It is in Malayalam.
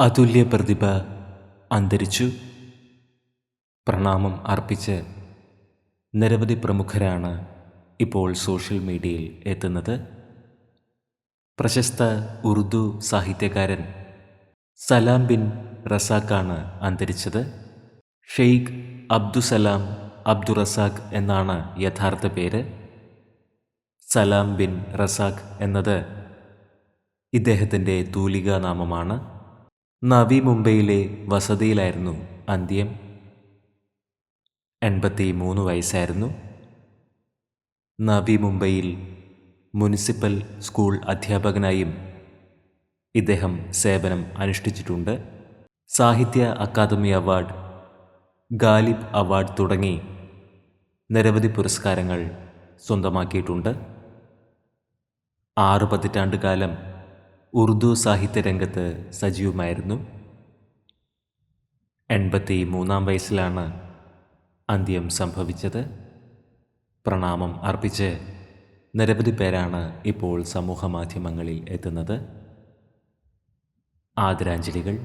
അതുല്യ പ്രതിഭ അന്തരിച്ചു. പ്രണാമം അർപ്പിച്ച് നിരവധി പ്രമുഖരാണ് ഇപ്പോൾ സോഷ്യൽ മീഡിയയിൽ എത്തുന്നത്. പ്രശസ്ത ഉറുദു സാഹിത്യകാരൻ സലാം ബിൻ റസാഖാണ് അന്തരിച്ചത്. ഷെയ്ഖ് അബ്ദുസലാം അബ്ദുറസാഖ് എന്നാണ് യഥാർത്ഥ പേര്. സലാം ബിൻ റസാഖ് എന്നത് ഇദ്ദേഹത്തിന്റെ തൂലികാ നാമമാണ് നവി മുംബൈയിലെ വസതിയിലായിരുന്നു അന്ത്യം. എൺപത്തി മൂന്ന് വയസ്സായിരുന്നു. നവി മുംബൈയിൽ മുനിസിപ്പൽ സ്കൂൾ അധ്യാപകനായും ഇദ്ദേഹം സേവനം അനുഷ്ഠിച്ചിട്ടുണ്ട്. സാഹിത്യ അക്കാദമി അവാർഡ് ഗാലിബ് അവാർഡ് തുടങ്ങി നിരവധി പുരസ്കാരങ്ങൾ സ്വന്തമാക്കിയിട്ടുണ്ട്. ആറ് പതിറ്റാണ്ട് കാലം ഉറുദു സാഹിത്യ രംഗത്ത് സജീവമായിരുന്നു. എൺപത്തി മൂന്നാം വയസ്സിലാണ് അന്ത്യം സംഭവിച്ചത്. പ്രണാമം അർപ്പിച്ച് നിരവധി പേരാണ് ഇപ്പോൾ സമൂഹ മാധ്യമങ്ങളിൽ എത്തുന്നത്. ആദരാഞ്ജലികൾ.